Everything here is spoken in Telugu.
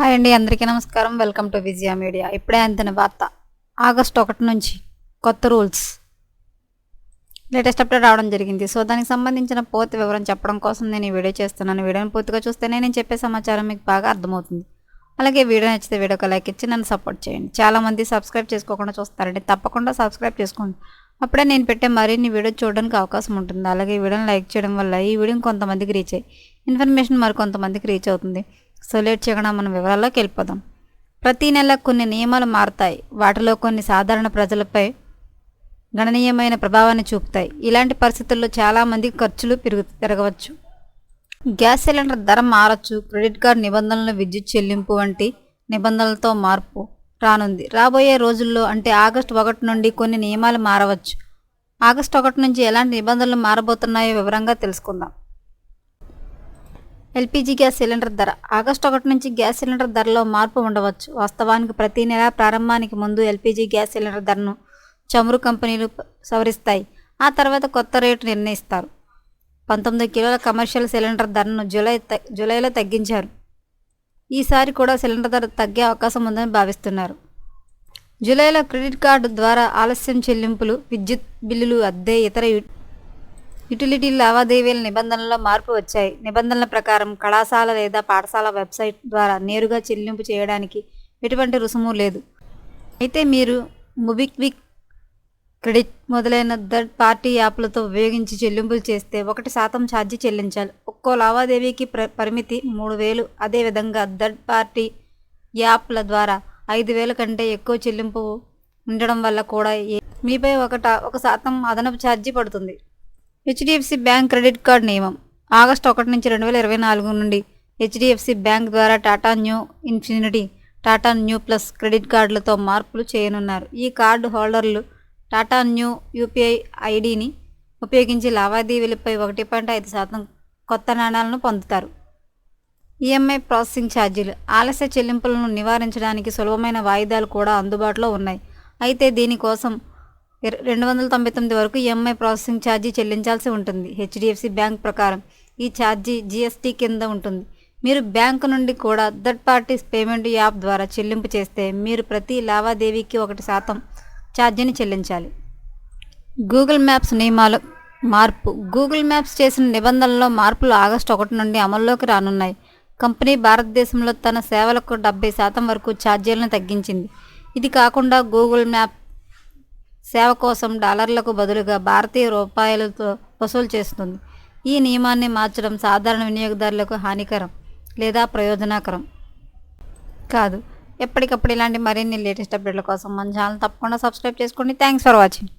హాయ్ అండి అందరికీ నమస్కారం. Welcome to Vijaya media. ఇప్పుడే అందిన వార్త. ఆగస్ట్ ఒకటి నుంచి కొత్త రూల్స్. లేటెస్ట్ అప్డేట్ రావడం జరిగింది. సో దానికి సంబంధించిన పూర్తి వివరం చెప్పడం కోసం నేను ఈ వీడియో చేస్తున్నాను. వీడియోని పూర్తిగా చూస్తేనే నేను చెప్పే సమాచారం మీకు బాగా అర్థమవుతుంది. అలాగే వీడియో నచ్చితే వీడియోకి లైక్ ఇచ్చి నన్ను సపోర్ట్ చేయండి. చాలామంది సబ్స్క్రైబ్ చేసుకోకుండా చూస్తారండి. తప్పకుండా సబ్స్క్రైబ్ చేసుకోండి. అప్పుడే నేను పెట్టే మరిన్ని వీడియో చూడడానికి అవకాశం ఉంటుంది. అలాగే ఈ వీడియోని లైక్ చేయడం వల్ల ఈ వీడియోని కొంతమందికి రీచ్ అయ్యి ఇన్ఫర్మేషన్ మరి కొంతమందికి రీచ్ అవుతుంది. సో లేట్ చేయకుండా మనం వివరాల్లోకి వెళ్ళిపోదాం. ప్రతి నెల కొన్ని నియమాలు మారుతాయి. వాటిలో కొన్ని సాధారణ ప్రజలపై గణనీయమైన ప్రభావాన్ని చూపుతాయి. ఇలాంటి పరిస్థితుల్లో చాలామంది ఖర్చులు పెరుగు పెరగవచ్చు. గ్యాస్ సిలిండర్ ధర మారచ్చు. క్రెడిట్ కార్డ్ నిబంధనలు విద్యుత్ చెల్లింపు వంటి నిబంధనలతో మార్పు రానుంది. రాబోయే రోజుల్లో అంటే ఆగస్టు ఒకటి నుండి కొన్ని నియమాలు మారవచ్చు. ఆగస్టు ఒకటి నుంచి ఎలాంటి నిబంధనలు మారబోతున్నాయో వివరంగా తెలుసుకుందాం. ఎల్పిజి గ్యాస్ సిలిండర్ ధర. ఆగస్టు ఒకటి నుంచి గ్యాస్ సిలిండర్ ధరలో మార్పు ఉండవచ్చు. వాస్తవానికి ప్రతి నెల ప్రారంభానికి ముందు ఎల్పిజి గ్యాస్ సిలిండర్ ధరను చమురు కంపెనీలు సవరిస్తాయి. ఆ తర్వాత కొత్త రేటు నిర్ణయిస్తారు. పంతొమ్మిది కిలోల కమర్షియల్ సిలిండర్ ధరను జూలై త- జూలైలో తగ్గించారు. ఈసారి కూడా సిలిండర్ ధర తగ్గే అవకాశం ఉందని భావిస్తున్నారు. జూలైలో క్రెడిట్ కార్డు ద్వారా ఆలస్యం చెల్లింపులు విద్యుత్ బిల్లులు అద్దె ఇతర యుటిలిటీ లావాదేవీల నిబంధనల్లో మార్పు వచ్చాయి. నిబంధనల ప్రకారం కళాశాల లేదా పాఠశాల వెబ్సైట్ ద్వారా నేరుగా చెల్లింపు చేయడానికి ఎటువంటి రుసుము లేదు. అయితే మీరు మొబిక్విక్ క్రెడిట్ మొదలైన థర్డ్ పార్టీ యాప్లతో ఉపయోగించి చెల్లింపులు చేస్తే ఒకటి శాతం ఛార్జీ చెల్లించాలి. ఒక్కో లావాదేవీకి ప్ర పరిమితి మూడు వేలు. అదేవిధంగా థర్డ్ పార్టీ యాప్ల ద్వారా ఐదు వేల కంటే ఎక్కువ చెల్లింపు ఉండడం వల్ల కూడా మీపై ఒకట ఒక శాతం అదనపు ఛార్జీ పడుతుంది. హెచ్డిఎఫ్సి బ్యాంక్ క్రెడిట్ కార్డ్ నియమం. ఆగస్టు ఒకటి నుంచి రెండు వేల ఇరవై నాలుగు నుండి హెచ్డిఎఫ్సి బ్యాంక్ ద్వారా Tata Neu Infinity Tata Neu Plus credit కార్డులతో మార్పులు చేయనున్నారు. ఈ కార్డు హోల్డర్లు టాటా న్యూ యూపీఐ ఐడిని ఉపయోగించి లావాదేవీలపై ఒకటి పాయింట్ ఐదు శాతం కొత్త నాణాలను పొందుతారు. ఈఎంఐ ప్రాసెసింగ్ ఛార్జీలు. ఆలస్య చెల్లింపులను నివారించడానికి సులభమైన వాయిదాలు కూడా అందుబాటులో ఉన్నాయి. అయితే దీనికోసం రెండు వందల తొంభై తొమ్మిది వరకు ఈఎంఐ ప్రాసెసింగ్ ఛార్జీ చెల్లించాల్సి ఉంటుంది. హెచ్డిఎఫ్సి బ్యాంక్ ప్రకారం ఈ ఛార్జీ జీఎస్టీ కింద ఉంటుంది. మీరు బ్యాంకు నుండి కూడా థర్డ్ పార్టీ పేమెంట్ యాప్ ద్వారా చెల్లింపు చేస్తే మీరు ప్రతి లావాదేవీకి ఒకటి శాతం ఛార్జీని చెల్లించాలి. గూగుల్ మ్యాప్స్ నియమాలు మార్పు. గూగుల్ మ్యాప్స్ చేసిన నిబంధనల్లో మార్పులు ఆగస్టు ఒకటి నుండి అమల్లోకి రానున్నాయి. కంపెనీ భారతదేశంలో తన సేవలకు డెబ్బై శాతం వరకు ఛార్జీలను తగ్గించింది. ఇది కాకుండా గూగుల్ మ్యాప్ సేవ కోసం డాలర్లకు బదులుగా భారతీయ రూపాయలతో వసూలు చేస్తుంది. ఈ నియమాన్ని మార్చడం సాధారణ వినియోగదారులకు హానికరం లేదా ప్రయోజనకరం కాదు. ఎప్పటికప్పుడు ఇలాంటి మరిన్ని లేటెస్ట్ అప్డేట్ల కోసం మన ఛానల్ తప్పకుండా సబ్స్క్రైబ్ చేసుకోండి. Thanks for watching.